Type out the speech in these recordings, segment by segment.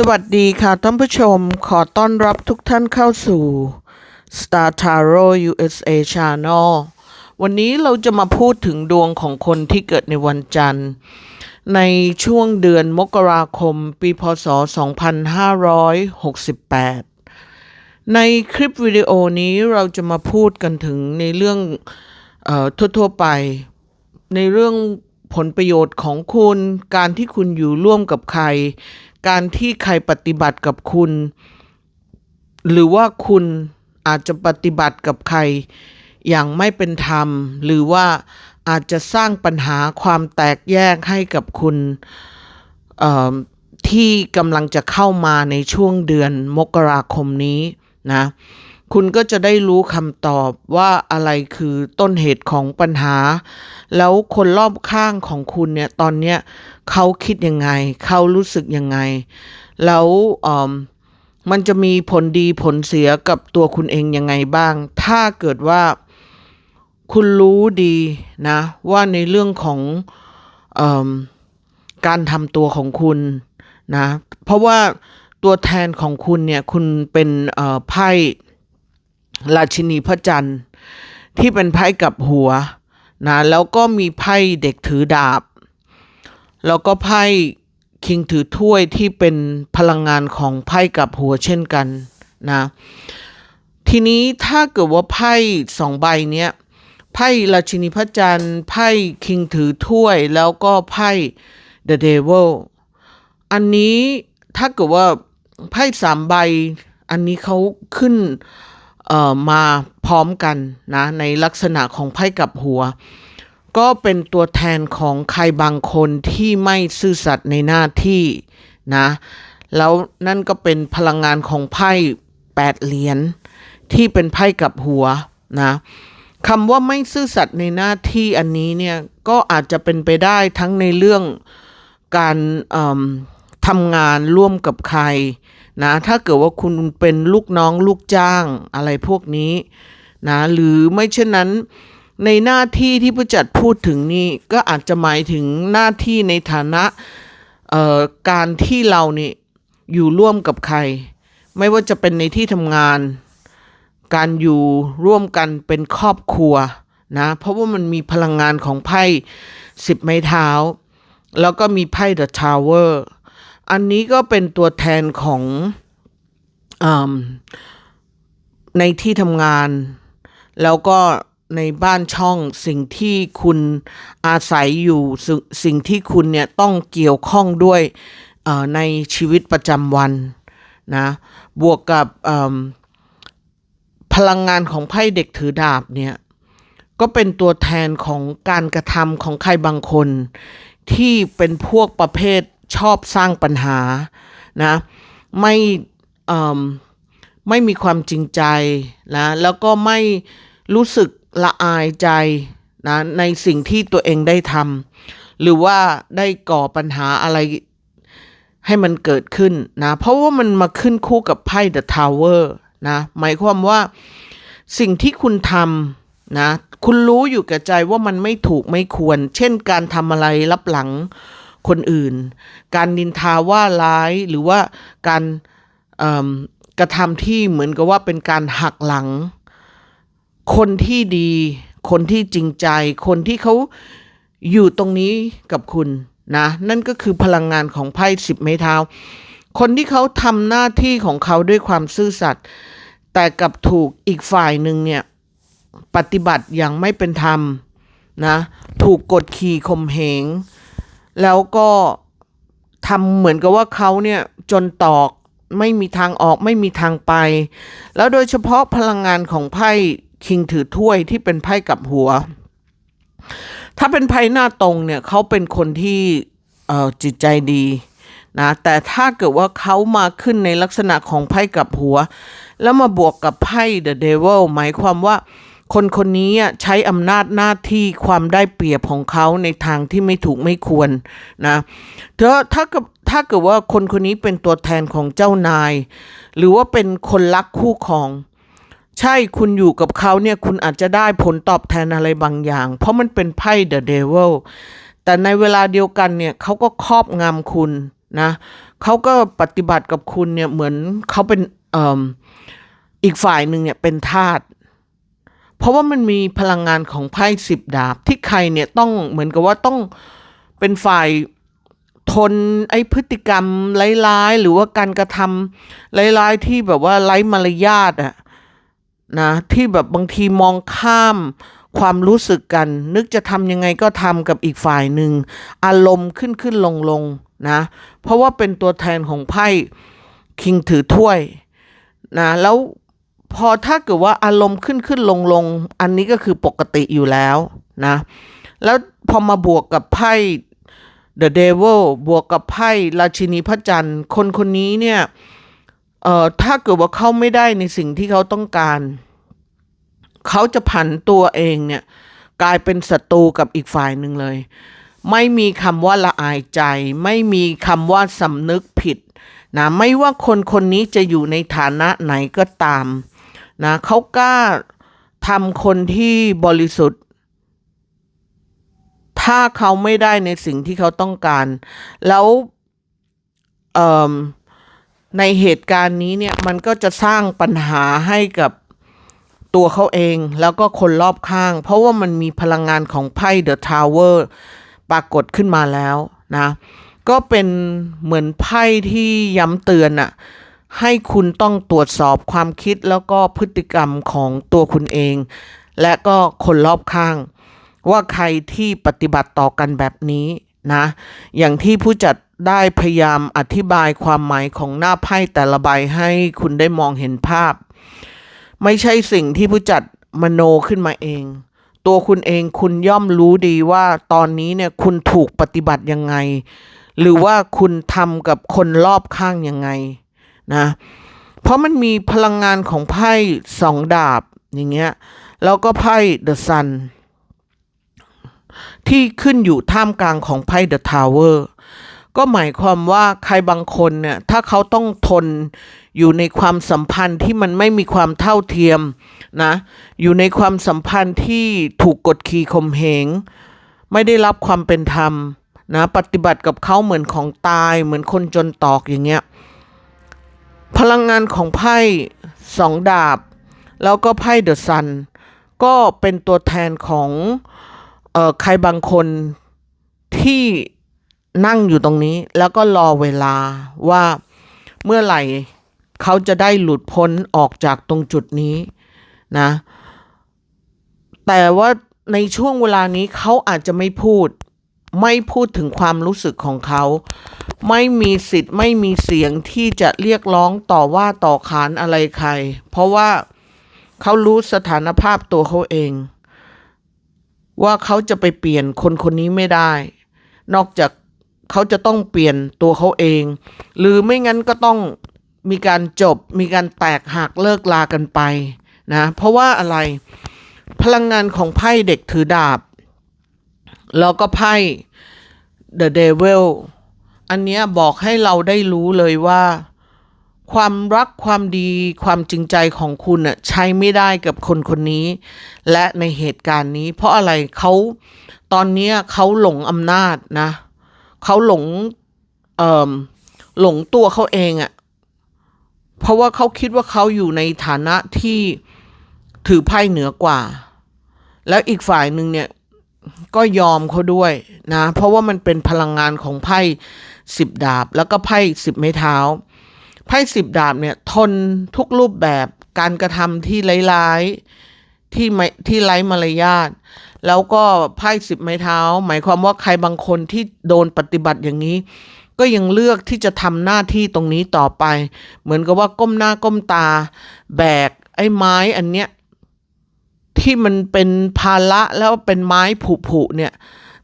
สวัสดีค่ะท่านผู้ชมขอต้อนรับทุกท่านเข้าสู่ Star Tarot USA Channel วันนี้เราจะมาพูดถึงดวงของคนที่เกิดในวันจันทร์ ในช่วงเดือนมกราคมปีพศ 2568 ในคลิปวิดีโอนี้เราจะมาพูดกันถึงในเรื่องออทั่วๆไป ในเรื่องผลประโยชน์ของคุณ การที่คุณอยู่ร่วมกับใคร การที่ใครปฏิบัติกับคุณ หรือว่าคุณอาจจะปฏิบัติกับใคร อย่างไม่เป็นธรรม หรือว่าอาจจะสร้างปัญหาความแตกแยกให้กับคุณที่กำลังจะเข้ามาในช่วงเดือนมกราคมนี้นะ คุณก็จะได้รู้คำตอบว่าอะไรคือต้นเหตุของปัญหา แล้วคนรอบข้างของคุณเนี่ยตอนเนี้ยเขาคิดยังไง เขารู้สึกยังไง แล้วมันจะมีผลดีผลเสียกับตัวคุณเองยังไงบ้าง ถ้าเกิดว่าคุณรู้ดีนะ ว่าในเรื่องของอการทำตัวของคุณนะ เพราะว่าตัวแทนของคุณเนี่ยคุณเป็นไพ่ ราชินีพระจันทร์ ที่เป็นไพ่กับหัวนะแล้วก็มีไพ่เด็กถือดาบ แล้วก็ไพ่คิงถือถ้วยที่เป็นพลังงานของไพ่กับหัวเช่นกันนะทีนี้ถ้าเกิดว่าไพ่สองใบเนี้ยไพ่ราชินีพระจันทร์ไพ่คิงถือถ้วย แล้วก็ไพ่ The Devil อันนี้ถ้าเกิดว่าไพ่สามใบ อันนี้เขาขึ้น มาพร้อมกันนะในลักษณะของไพ่กับหัว ก็เป็นตัวแทนของใครบางคนที่ไม่ซื่อสัตย์ในหน้าที่นะแล้วนั่นก็เป็นพลังงานของไพ่แปดเหรียญที่เป็นไพ่กับหัวนะคำว่าไม่ซื่อสัตย์ในหน้าที่อันนี้เนี่ยก็อาจจะเป็นไปได้ทั้งในเรื่องการเอิ่ม ทำงานร่วมกับใครนะถ้าเกิดว่าคุณเป็นลูกน้องลูกจ้างอะไรพวกนี้นะหรือไม่เช่นนั้นในหน้าที่ที่ผู้จัดพูดถึงนี่ก็อาจจะหมายถึงหน้าที่ในฐานะการที่เรานี่อยู่ร่วมกับใคร ไม่ว่าจะเป็นในที่ทำงาน การอยู่ร่วมกันเป็นครอบครัวนะเพราะว่ามันมีพลังงานของไพ่สิบไม้เท้า แล้วก็มีไพ่ The Tower อั อันนี้ก็เป็นตัวแทนของอในที่ทำงาน แล้วก็ในบ้านช่องสิ่งที่คุณอาศัยอยู่สสิ่งที่คุณเนี่ยต้องเกี่ยวข้องด้วยในชีวิตประจำวันนะบวกกับพลังงานของไพ่เด็กถือดาบเนี่ยก็เป็นตัวแทนของการกระทำของใครบางคน ที่เป็นพวกประเภท ชอบสร้างปัญหานะไม่ไม่มีความจริงใจนะแล้วก็ไม่รู้สึกละอายใจนะในสิ่งที่ตัวเองได้ทำหรือว่าได้ก่อปัญหาอะไรให้มันเกิดขึ้นนะเพราะว่ามันมาขึ้นคู่กับไพ่ The Tower นะหมายความว่าสิ่งที่คุณทำนะคุณรู้อยู่แก่ใจว่ามันไม่ถูกไม่ควร เช่นการทำอะไรรับหลัง คนอื่น การนินทาว่าร้ายหรือว่าการกระทำที่เหมือนกับว่าเป็นการหักหลัง คนที่ดี คนที่จริงใจ คนที่เขาอยู่ตรงนี้กับคุณนะ นั่นก็คือพลังงานของไพ่สิบไม้เท้า คนที่เขาทำหน้าที่ของเขาด้วยความซื่อสัตย์แต่กับถูกอีกฝ่ายหนึ่งเนี่ย ปฏิบัติอย่างไม่เป็นธรรมนะ ถูกกดขี่ข่มเหง แล้วก็ทำเหมือนกับว่าเขาเนี่ยจนตอกไม่มีทางออกไม่มีทางไป แล้วโดยเฉพาะพลังงานของไพ่คิงถือถ้วยที่เป็นไพ่กับหัว ถ้าเป็นไพ่หน้าตรงเนี่ยเขาเป็นคนที่เอ่อจิตใจดีนะแต่ถ้าเกิดว่าเขามาขึ้นในลักษณะของไพ่กับหัว แล้วมาบวกกับไพ่ The Devil หมายความว่า คนคนนี้อะใช้อำนาจหน้าที่ความได้เปรียบของเขาในทางที่ไม่ถูกไม่ควรนะเธอถ้ากิดถ้าเกิดว่าคนคนนี้เป็นตัวแทนของเจ้านาย หรือว่าเป็นคนรักคู่ครองใช่คุณอยู่กับเขาเนี่ยคุณอาจจะได้ผลตอบแทนอะไรบางอย่าง เพราะมันเป็นไพ่ The Devil แต่ในเวลาเดียวกันเนี่ยเขาก็ครอบงำคุณนะเขาก็ปฏิบัติกับคุณเนี่ยเหมือนเขาเป็นอ่ออีกฝ่ายหนึ่งเนี่ยเป็นทาส เพราะว่ามันมีพลังงานของไพ่สิบดาบที่ใครเนี่ยต้องเหมือนกับว่าต้องเป็นฝ่ายทนไอ้พฤติกรรมร้ายๆหรือว่าการกระทำร้ายๆที่แบบว่าไร้มารยาทอะนะที่แบบบางทีมองข้ามความรู้สึกกัน นึกจะทำยังไงก็ทำกับอีกฝ่ายหนึ่ง อารมณ์ขึ้นขึ้นลงลงนะ เพราะว่าเป็นตัวแทนของไพ่คิงถือถ้วยนะแล้ว พอถ้าเกิดว่าอารมณ์ขึ้นขึ้นลงลงอันนี้ก็คือปกติอยู่แล้วนะ แล้วพอมาบวกกับไพ่ The Devil บวกกับไพ่ราชินีพระจันทร์ คนคนนี้เนี่ยเอ่อถ้าเกิดว่าเขาไม่ได้ในสิ่งที่เขาต้องการ เขาจะผันตัวเองเนี่ยกลายเป็นศัตรูกับอีกฝ่ายหนึ่งเลย ไม่มีคำว่าละอายใจ ไม่มีคำว่าสำนึกผิดนะไม่ว่าคนคนนี้จะอยู่ในฐานะไหนก็ตาม นะเขากล้าทำคนที่บริสุทธิ์ ถ้าเขาไม่ได้ในสิ่งที่เขาต้องการ แล้วในเหตุการณ์นี้เนี่ยมันก็จะสร้างปัญหาให้กับตัวเขาเองแล้วก็คนรอบข้าง เพราะว่ามันมีพลังงานของไพ่เดอะทาวเวอร์ปรากฏขึ้นมาแล้วนะ ก็เป็นเหมือนไพ่ที่ย้ำเตือนอะ ให้คุณต้องตรวจสอบความคิดแล้วก็พฤติกรรมของตัวคุณเอง และก็คนรอบข้าง ว่าใครที่ปฏิบัติต่อกันแบบนี้นะ อย่างที่ผู้จัดได้พยายามอธิบายความหมายของหน้าไพ่แต่ละใบให้คุณได้มองเห็นภาพ ไม่ใช่สิ่งที่ผู้จัดมโนขึ้นมาเอง ตัวคุณเองคุณย่อมรู้ดีว่าตอนนี้เนี่ยคุณถูกปฏิบัติยังไง หรือว่าคุณทำกับคนรอบข้างยังไง นะเพราะมันมีพลังงานของไพ่สองดาบอย่างเงี้ยแล้วก็ไพ่เดอะซันที่ขึ้นอยู่ท่ามกลางของไพ่เดอะทาวเวอร์ก็หมายความว่าใครบางคนเนี่ยถ้าเขาต้องทนอยู่ในความสัมพันธ์ที่มันไม่มีความเท่าเทียมนะอยู่ในความสัมพันธ์ที่ถูกกดขี่ข่มเหงไม่ได้รับความเป็นธรรมนะปฏิบัติกับเขาเหมือนของตายเหมือนคนจนตอกอย่างเงี้ย พลังงานของไพ่สองดาบ แล้วก็ไพ่เดอะซันก็เป็นตัวแทนของออใครบางคนที่นั่งอยู่ตรงนี้ แล้วก็รอเวลาว่าเมื่อไหร่เขาจะได้หลุดพ้นออกจากตรงจุดนี้นะแต่ว่าในช่วงเวลานี้เขาอาจจะไม่พูด ไม่พูดถึงความรู้สึกของเขา ไม่มีสิทธิ์ไม่มีเสียงที่จะเรียกร้องต่อว่าต่อขานอะไรใคร เพราะว่าเขารู้สถานภาพตัวเขาเอง ว่าเขาจะไปเปลี่ยนคนคนนี้ไม่ได้ นอกจากเขาจะต้องเปลี่ยนตัวเขาเอง หรือไม่งั้นก็ต้องมีการจบมีการแตกหักเลิกลากันไปนะเพราะว่าอะไรพลังงานของไพ่เด็กถือดาบ แล้วก็ไพ่ The Devil อันเนี้ยบอกให้เราได้รู้เลยว่า ความรักความดีความจริงใจของคุณน่ะใช้ไม่ได้กับคนคนนี้ และในเหตุการณ์นี้ เพราะอะไรเขาตอนนี้เขาหลงอำนาจนะเขาหลงเอ่อหลงตัวเขาเองอะเพราะว่าเขาคิดว่าเขาอยู่ในฐานะที่ถือไพ่เหนือกว่า แล้วอีกฝ่ายหนึ่งเนี่ย ก็ยอมเขาด้วยนะ เพราะว่ามันเป็นพลังงานของไพ่สิบดาบ แล้วก็ไพ่สิบไม้เท้า ไพ่สิบดาบเนี่ยทนทุกรูปแบบการกระทำที่ร้ายๆที่ไม่ที่ไร้มารยาทแล้วก็ไพ่สิบไม้เท้า หมายความว่าใครบางคนที่โดนปฏิบัติอย่างนี้ ก็ยังเลือกที่จะทำหน้าที่ตรงนี้ต่อไป เหมือนกับว่าก้มหน้าก้มตา แบกไอ้ไม้อันเนี้ย ที่มันเป็นภาระแล้วเป็นไม้ผุๆเนี่ย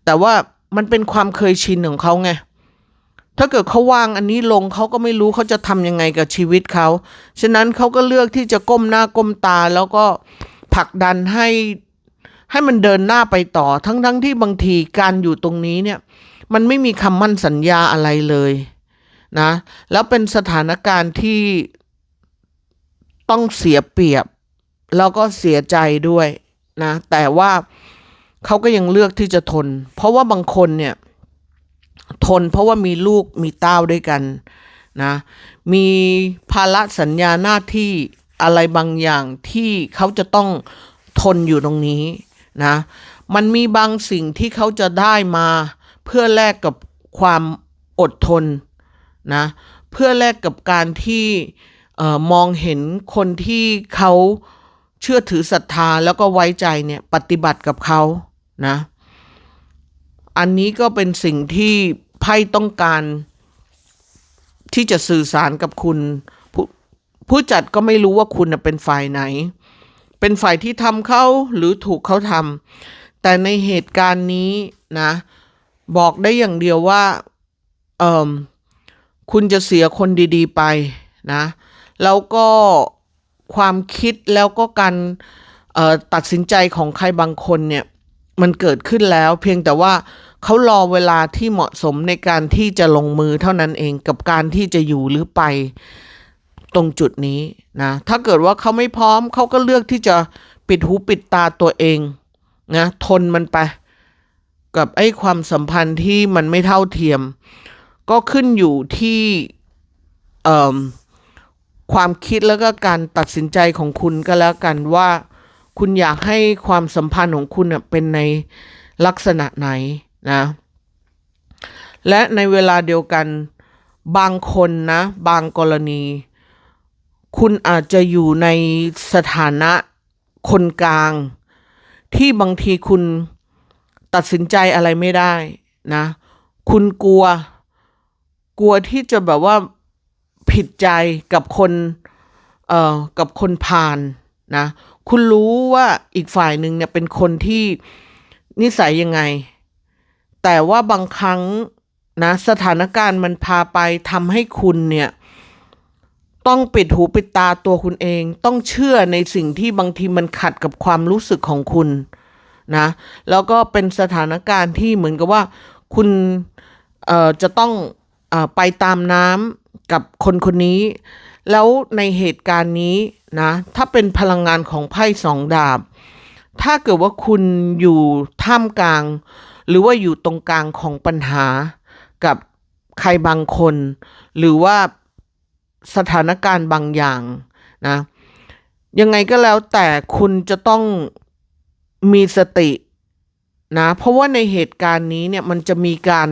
แต่ว่ามันเป็นความเคยชินของเขาไงถ้าเกิดเขาวางอันนี้ลงเขาก็ไม่รู้เขาจะทำยังไงกับชีวิตเขา ฉะนั้นเขาก็เลือกที่จะก้มหน้าก้มตา แล้วก็ผลักดันให้ให้มันเดินหน้าไปต่อ ทั้งๆทที่บางทีการอยู่ตรงนี้เนี่ย มันไม่มีคำมั่นสัญญาอะไรเลยนะ แล้วเป็นสถานการณ์ที่ต้องเสียเปรียบ แล้วก็เสียใจด้วยนะ แต่ว่าเขาก็ยังเลือกที่จะทน เพราะว่าบางคนเนี่ยทนเพราะว่ามีลูกมีเต้าด้วยกันนะ มีภาระสัญญาหน้าที่อะไรบางอย่างที่เขาจะต้องทนอยู่ตรงนี้นะ มันมีบางสิ่งที่เขาจะได้มาเพื่อแลกกับความอดทนนะ เพื่อแลกกับการที่ออมองเห็นคนที่เขาเชื่อถือศรัทธาแล้วก็ไว้ใจเนี่ยปฏิบัติกับเขานะ อันนี้ก็เป็นสิ่งที่ไพ่ต้องการ ที่จะสื่อสารกับคุณผู้ผู้จัดก็ไม่รู้ว่าคุณเป็นฝ่ายไหน เป็นฝ่ายที่ทำเขาหรือถูกเขาทำแต่ในเหตุการณ์นี้นะ บอกได้อย่างเดียวว่าเอ่มคุณจะเสียคนดี ๆ ไปนะ แล้วก็ ความคิดแล้วก็การตัดสินใจของใครบางคนเนี่ยมันเกิดขึ้นแล้ว เพียงแต่ว่าเขารอเวลาที่เหมาะสมในการที่จะลงมือเท่านั้นเองกับการที่จะอยู่หรือไปตรงจุดนี้นะถ้าเกิดว่าเขาไม่พร้อมเขาก็เลือกที่จะปิดหูปิดตาตัวเองนะทนมันไป กับไอ้ความสัมพันธ์ที่มันไม่เท่าเทียม ก็ขึ้นอยู่ที่เอ่ม ความคิดแล้วก็การตัดสินใจของคุณก็แล้วกันว่า คุณอยากให้ความสัมพันธ์ของคุณเป็นในลักษณะไหนนะ และในเวลาเดียวกันบางคนนะ บางกรณี คุณอาจจะอยู่ในสถานะคนกลาง ที่บางทีคุณตัดสินใจอะไรไม่ได้นะ คุณกลัว กลัวที่จะแบบว่า ผิดใจกับคนเอ่อกับคนผ่านนะคุณรู้ว่าอีกฝ่ายหนึ่งเนี่ยเป็นคนที่นิสัยยังไง แต่ว่าบางครั้งนะสถานการณ์มันพาไปทำให้คุณเนี่ย ต้องปิดหูปิดตาตัวคุณเอง ต้องเชื่อในสิ่งที่บางทีมันขัดกับความรู้สึกของคุณนะแล้วก็เป็นสถานการณ์ที่เหมือนกับว่าคุณเอ่อจะต้องเออไปตามน้ำ กับคนคนนี้ แล้วในเหตุการณ์นี้นะ ถ้าเป็นพลังงานของไพ่สองดาบ ถ้าเกิดว่าคุณอยู่ท่ามกลาง หรือว่าอยู่ตรงกลางของปัญหา กับใครบางคน หรือว่าสถานการณ์บางอย่างนะ ยังไงก็แล้วแต่คุณจะต้องมีสตินะ เพราะว่าในเหตุการณ์นี้เนี่ยมันจะมีการ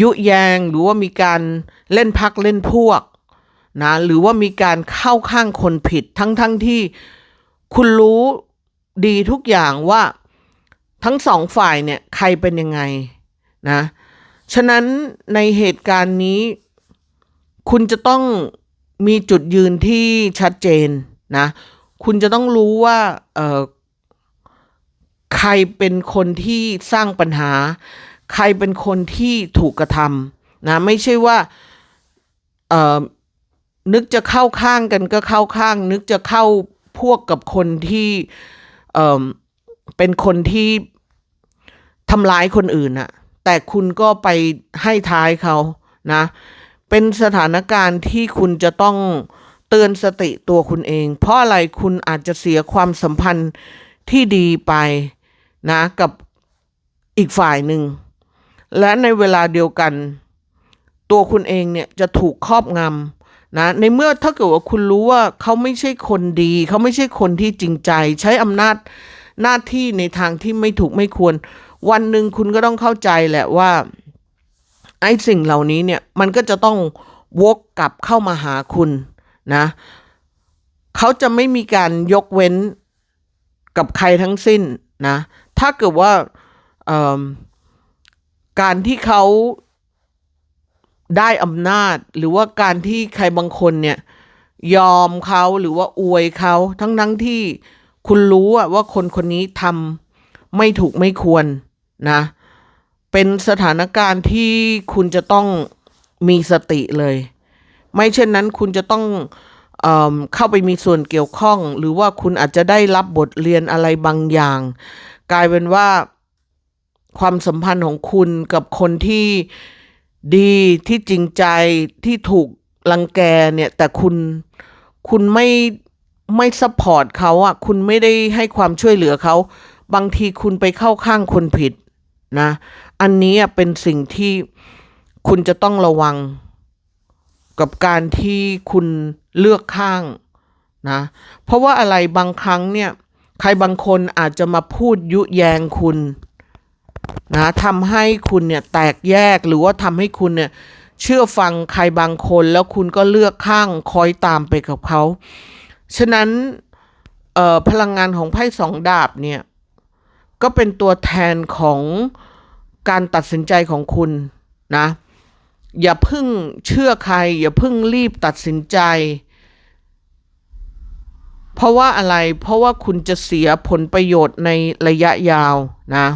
ยุแยงหรือว่ามีการเล่นพักเล่นพวกนะหรือว่ามีการเข้าข้างคนผิดทั้งทั้งที่คุณรู้ดีทุกอย่างว่าทั้งสองฝ่ายเนี่ยใครเป็นยังไงนะฉะนั้นในเหตุการณ์นี้ คุณจะต้องมีจุดยืนที่ชัดเจนนะคุณจะต้องรู้ว่าเออใครเป็นคนที่สร้างปัญหา ใครเป็นคนที่ถูกกระทำนะ ไม่ใช่ว่าเออนึกจะเข้าข้างกันก็เข้าข้าง นึกจะเข้าพวกกับคนที่เออเป็นคนที่ทำร้ายคนอื่นอะแต่คุณก็ไปให้ท้ายเขานะ เป็นสถานการณ์ที่คุณจะต้องเตือนสติตัวคุณเอง เพราะอะไรคุณอาจจะเสียความสัมพันธ์ที่ดีไปนะกับอีกฝ่ายหนึ่ง และในเวลาเดียวกัน ตัวคุณเองเนี่ยจะถูกครอบงำนะในเมื่อถ้าเกิดว่าคุณรู้ว่าเขาไม่ใช่คนดี เขาไม่ใช่คนที่จริงใจ ใช้อำนาจหน้าที่ในทางที่ไม่ถูกไม่ควร วันหนึ่งคุณก็ต้องเข้าใจแหละว่าไอ้สิ่งเหล่านี้เนี่ยมันก็จะต้องวกกลับเข้ามาหาคุณนะเขาจะไม่มีการยกเว้นกับใครทั้งสิ้นนะ ถ้าเกิดว่าเอิ่ม การที่เขาได้อำนาจ หรือว่าการที่ใครบางคนเนี่ย ยอมเขาหรือว่าอวยเขาทั้งทั้งที่คุณรู้อะว่าคนคนนี้ทำไม่ถูกไม่ควรนะ เป็นสถานการณ์ที่คุณจะต้องมีสติเลย ไม่เช่นนั้นคุณจะต้องเอเข้าไปมีส่วนเกี่ยวข้อง หรือว่าคุณอาจจะได้รับบทเรียนอะไรบางอย่าง กลายเป็นว่า ความสัมพันธ์ของคุณกับคนที่ดีที่จริงใจที่ถูกรังแกเนี่ยแต่คุณคุณไม่ไม่ซัพพอร์ตเขาอะคุณไม่ได้ให้ความช่วยเหลือเขา บางทีคุณไปเข้าข้างคนผิดนะ อันนี้เป็นสิ่งที่คุณจะต้องระวัง กับการที่คุณเลือกข้างนะ เพราะว่าอะไรบางครั้งเนี่ย ใครบางคนอาจจะมาพูดยุแยงคุณ นะทำให้คุณเนี่ยแตกแยกหรือว่าทำให้คุณเนี่ยเชื่อฟังใครบางคนแล้วคุณก็เลือกข้างคอยตามไปกับเขา ฉะนั้นพลังงานของไพ่สองดาบเนี่ยก็เป็นตัวแทนของการตัดสินใจของคุณนะ อย่าพึ่งเชื่อใคร อย่าพึ่งรีบตัดสินใจ เพราะว่าอะไรเพราะว่าคุณจะเสียผลประโยชน์ในระยะยาวนะ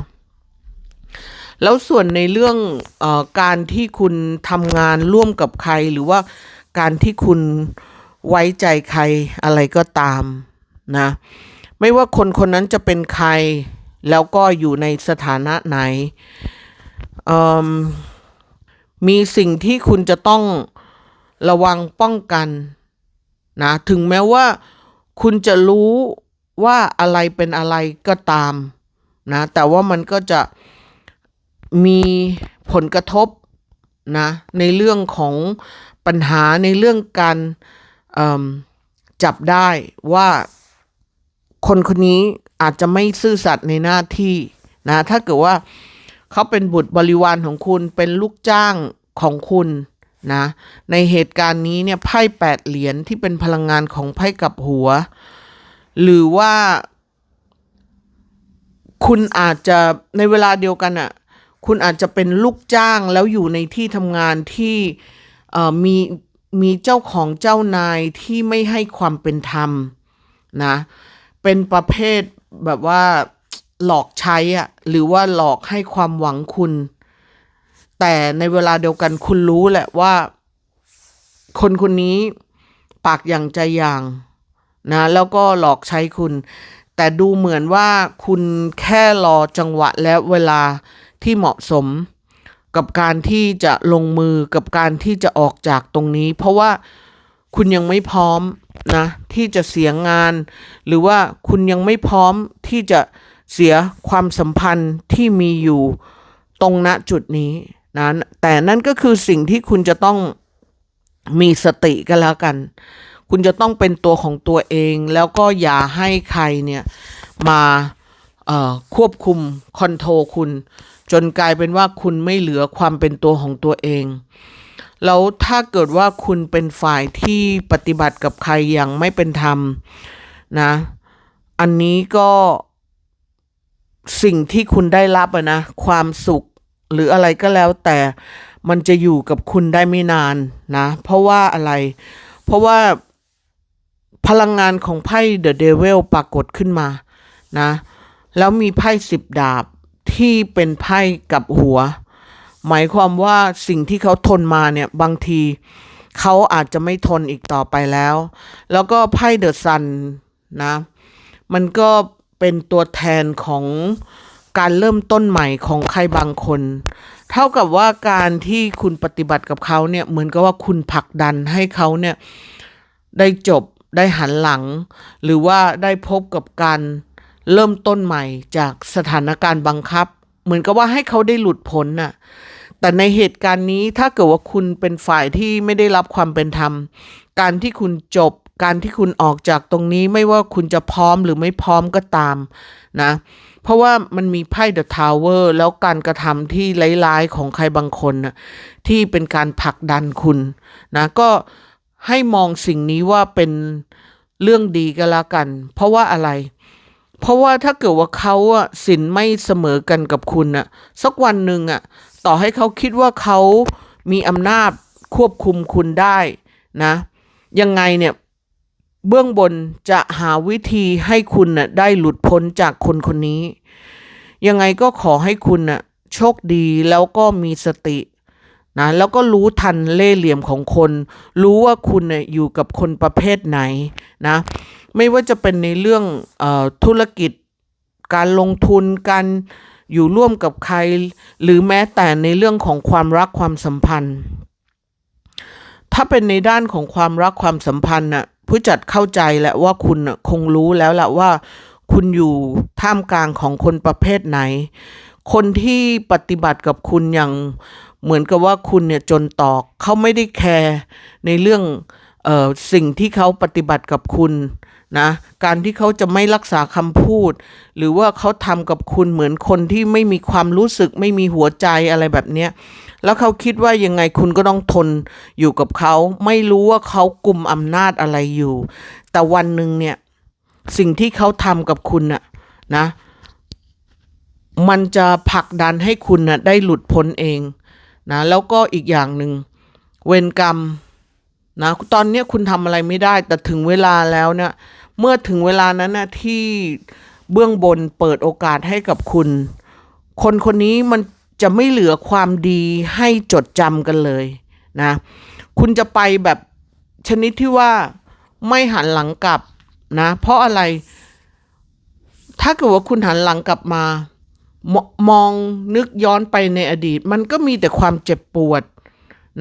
แล้วส่วนในเรื่องออการที่คุณทำงานร่วมกับใคร หรือว่าการที่คุณไว้ใจใครอะไรก็ตามนะ ไม่ว่าคนคนนั้นจะเป็นใคร แล้วก็อยู่ในสถานะไหนมมีสิ่งที่คุณจะต้องระวังป้องกันนะ ถึงแม้ว่าคุณจะรู้ว่าอะไรเป็นอะไรก็ตามนะ แต่ว่ามันก็จะ มีผลกระทบนะในเรื่องของปัญหาในเรื่องการจับได้ว่าคนคนนี้อาจจะไม่ซื่อสัตย์ในหน้าที่นะถ้าเกิดว่าเขาเป็นบุตรบริวารของคุณเป็นลูกจ้างของคุณนะในเหตุการณ์นี้เนี่ยไพ่แปดเหรียญที่เป็นพลังงานของไพ่กับหัว หรือว่าคุณอาจจะในเวลาเดียวกันอะ คุณอาจจะเป็นลูกจ้างแล้วอยู่ในที่ทำงานที่มีมีเจ้าของเจ้านายที่ไม่ให้ความเป็นธรรมนะ เป็นประเภทแบบว่าหลอกใช้อะหรือว่าหลอกให้ความหวังคุณ แต่ในเวลาเดียวกันคุณรู้แหละว่า คนคนนี้ปากอย่างใจอย่างนะ แล้วก็หลอกใช้คุณ แต่ดูเหมือนว่าคุณแค่รอจังหวะและเวลา ที่เหมาะสม กับการที่จะลงมือกับการที่จะออกจากตรงนี้ เพราะว่าคุณยังไม่พร้อมนะที่จะเสียงาน หรือว่าคุณยังไม่พร้อมที่จะเสียความสัมพันธ์ที่มีอยู่ตรงณจุดนี้นะแต่นั่นก็คือสิ่งที่คุณจะต้องมีสติกันแล้วกัน คุณจะต้องเป็นตัวของตัวเอง แล้วก็อย่าให้ใครเนี่ยมาควบคุมคอนโทรคุณ จนกลายเป็นว่าคุณไม่เหลือความเป็นตัวของตัวเอง แล้วถ้าเกิดว่าคุณเป็นฝ่ายที่ปฏิบัติกับใครอย่างไม่เป็นธรรมนะ อันนี้ก็สิ่งที่คุณได้รับอะนะ ความสุขหรืออะไรก็แล้วแต่มันจะอยู่กับคุณได้ไม่นานนะ เพราะว่าอะไร เพราะว่าพลังงานของไพ่เดอะเดวิลปรากฏขึ้นมานะ แล้วมีไพ่สิบดาบ ที่เป็นไพ่กับหัว หมายความว่าสิ่งที่เขาทนมาเนี่ยบางทีเขาอาจจะไม่ทนอีกต่อไปแล้ว แล้วก็ไพ่เดอะซันนะ มันก็เป็นตัวแทนของการเริ่มต้นใหม่ของใครบางคน เท่ากับว่าการที่คุณปฏิบัติกับเขาเนี่ยเหมือนกับว่าคุณผลักดันให้เขาเนี่ยได้จบได้หันหลัง หรือว่าได้พบกับการ เริ่มต้นใหม่จากสถานการณ์บังคับ เหมือนกับว่าให้เขาได้หลุดพ้นน่ะแต่ในเหตุการณ์นี้ถ้าเกิดว่าคุณเป็นฝ่ายที่ไม่ได้รับความเป็นธรรม การที่คุณจบ การที่คุณออกจากตรงนี้ไม่ว่าคุณจะพร้อมหรือไม่พร้อมก็ตามนะเพราะว่ามันมีไพ่เดอะทาวเวอร์แล้วการกระทำที่ร้ายๆของใครบางคนนะที่เป็นการผลักดันคุณนะก็ให้มองสิ่งนี้ว่าเป็นเรื่องดีก็แล้วกัน เพราะว่าอะไร เพราะว่าถ้าเกิดว่าเขาอะสินไม่เสมอกันกับคุณอะสักวันหนึ่งอะต่อให้เขาคิดว่าเขามีอำนาจควบคุมคุณได้นะ ยังไงเนี่ยเบื้องบนจะหาวิธีให้คุณน่ะได้หลุดพ้นจากคนคนนี้ ยังไงก็ขอให้คุณน่ะโชคดีแล้วก็มีสตินะแล้วก็รู้ทันเล่เหลี่ยมของคน รู้ว่าคุณเนี่ยอยู่กับคนประเภทไหนนะ ไม่ว่าจะเป็นในเรื่องอธุรกิจ การลงทุนการอยู่ร่วมกับใคร หรือแม้แต่ในเรื่องของความรักความสัมพันธ์ ถ้าเป็นในด้านของความรักความสัมพันธ์น่ะผู้จัดเข้าใจแหละว่าคุณน่ะคงรู้แล้วแหละว่า คุณอยู่ท่ามกลางของคนประเภทไหน คนที่ปฏิบัติกับคุณอย่างเหมือนกับว่าคุณเนี่ยจนตอกเขาไม่ได้แคร์ในเรื่องออสิ่งที่เขาปฏิบัติกับคุณ นะการที่เขาจะไม่รักษาคำพูด หรือว่าเขาทำกับคุณเหมือนคนที่ไม่มีความรู้สึกไม่มีหัวใจอะไรแบบเนี้ยแล้วเขาคิดว่ายังไงคุณก็ต้องทนอยู่กับเขา ไม่รู้ว่าเขากลุ่มอำนาจอะไรอยู่ แต่วันหนึ่งเนี่ยสิ่งที่เขาทำกับคุณน่ะนะ มันจะผลักดันให้คุณน่ะได้หลุดพ้นเองนะแล้วก็อีกอย่างหนึ่งเวรกรรมนะตอนนี้คุณทำอะไรไม่ได้ แต่ถึงเวลาแล้วเนี่ย เมื่อถึงเวลานั้นนะที่เบื้องบนเปิดโอกาสให้กับคุณ คนคนนี้มันจะไม่เหลือความดีให้จดจำกันเลยนะ คุณจะไปแบบชนิดที่ว่าไม่หันหลังกลับนะ เพราะอะไร ถ้าเกิดว่าคุณหันหลังกลับมามมองนึกย้อนไปในอดีต มันก็มีแต่ความเจ็บปวด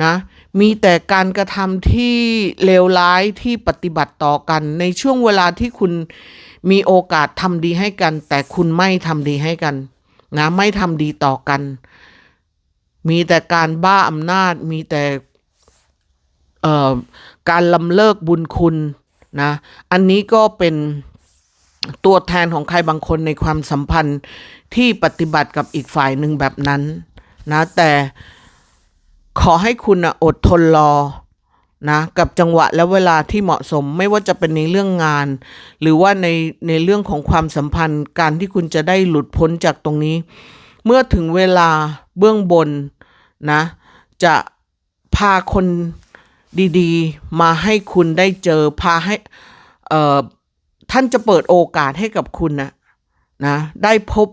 นะมีแต่การกระทำที่เลวร้ายที่ปฏิบัติต่อกัน ในช่วงเวลาที่คุณมีโอกาสทำดีให้กัน แต่คุณไม่ทำดีให้กันนะไม่ทำดีต่อกัน มีแต่การบ้าอำนาจมีแต่เอ่อการลำเลิกบุญคุณนะอันนี้ก็เป็นตัวแทนของใครบางคนในความสัมพันธ์ที่ปฏิบัติกับอีกฝ่ายหนึ่งแบบนั้นนะแต่ ขอให้คุณอดทนรอนะกับจังหวะและเวลาที่เหมาะสมไม่ว่าจะเป็นในเรื่องงาน หรือว่าในในเรื่องของความสัมพันธ์การที่คุณจะได้หลุดพ้นจากตรงนี้ เมื่อถึงเวลาเบื้องบนนะจะพาคนดีๆ มาให้คุณได้เจอพาให้เอ่อท่านจะเปิดโอกาสให้กับคุณนะนะได้พบ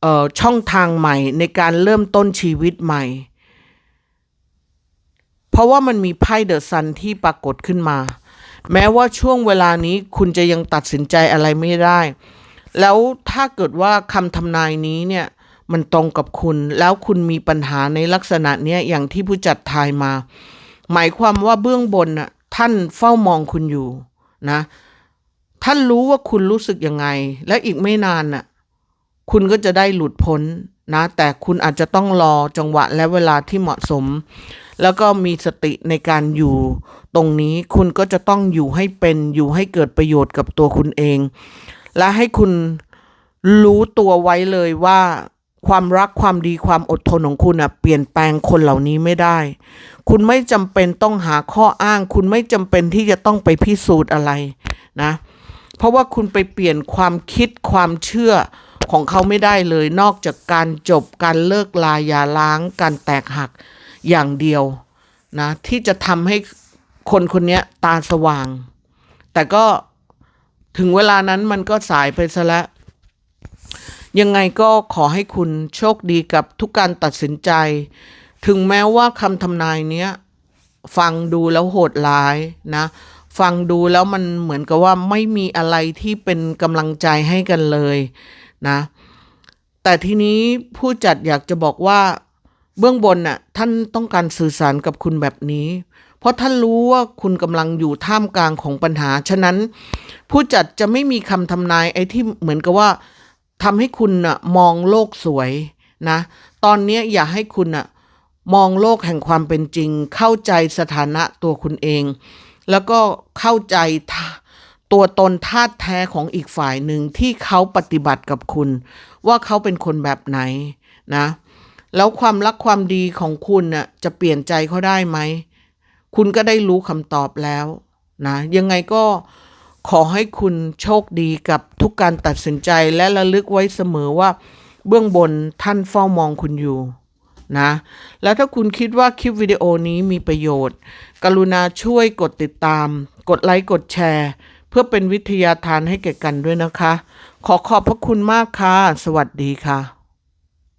เอ่อช่องทางใหม่ในการเริ่มต้นชีวิตใหม่ เพราะว่ามันมีไพ่เดอะซันที่ปรากฏขึ้นมา แม้ว่าช่วงเวลานี้คุณจะยังตัดสินใจอะไรไม่ได้ แล้วถ้าเกิดว่าคำทำนายนี้เนี่ยมันตรงกับคุณ แล้วคุณมีปัญหาในลักษณะเนี้ยอย่างที่ผู้จัดทายมา หมายความว่าเบื้องบนน่ะท่านเฝ้ามองคุณอยู่นะ ท่านรู้ว่าคุณรู้สึกยังไง และอีกไม่นานน่ะคุณก็จะได้หลุดพ้นนะ แต่คุณอาจจะต้องรอจังหวะและเวลาที่เหมาะสม แล้วก็มีสติในการอยู่ตรงนี้คุณก็จะต้องอยู่ให้เป็นอยู่ให้เกิดประโยชน์กับตัวคุณเอง และให้คุณรู้ตัวไว้เลยว่าความรักความดีความอดทนของคุณอะเปลี่ยนแปลงคนเหล่านี้ไม่ได้ คุณไม่จำเป็นต้องหาข้ออ้าง คุณไม่จำเป็นที่จะต้องไปพิสูจน์อะไรนะ เพราะว่าคุณไปเปลี่ยนความคิดความเชื่อของเขาไม่ได้เลย นอกจากการจบการเลิกลาอย่าล้าง การแตกหัก อย่างเดียวนะที่จะทำให้คนคนนี้ตาสว่าง แต่ก็ถึงเวลานั้นมันก็สายไปซะแล้ว ยังไงก็ขอให้คุณโชคดีกับทุกการตัดสินใจ ถึงแม้ว่าคำทำนายเนี้ยฟังดูแล้วโหดร้ายนะ ฟังดูแล้วมันเหมือนกับว่าไม่มีอะไรที่เป็นกำลังใจให้กันเลยนะ แต่ทีนี้ผู้จัดอยากจะบอกว่า เบื้องบนน่ะท่านต้องการสื่อสารกับคุณแบบนี้ เพราะท่านรู้ว่าคุณกำลังอยู่ท่ามกลางของปัญหา ฉะนั้น ผู้จัดจะไม่มีคำทำนายไอ้ที่เหมือนกับว่าทำให้คุณน่ะมองโลกสวยนะ ตอนนี้อย่าให้คุณน่ะมองโลกแห่งความเป็นจริง เข้าใจสถานะตัวคุณเอง แล้วก็เข้าใจตัวตนธาตุแท้ของอีกฝ่ายหนึ่งที่เขาปฏิบัติกับคุณ ว่าเขาเป็นคนแบบไหนนะ แล้วความรักความดีของคุณน่ะจะเปลี่ยนใจเขาได้ไหม คุณก็ได้รู้คำตอบแล้วนะยังไงก็ขอให้คุณโชคดีกับทุกการตัดสินใจและระลึกไว้เสมอว่า เบื้องบนท่านเฝ้ามองคุณอยู่นะ แล้วถ้าคุณคิดว่าคลิปวิดีโอนี้มีประโยชน์ กรุณาช่วยกดติดตาม กดไลค์ กดแชร์ เพื่อเป็นวิทยาทานให้แก่กันด้วยนะคะ ขอขอบพระคุณมากค่ะ สวัสดีค่ะ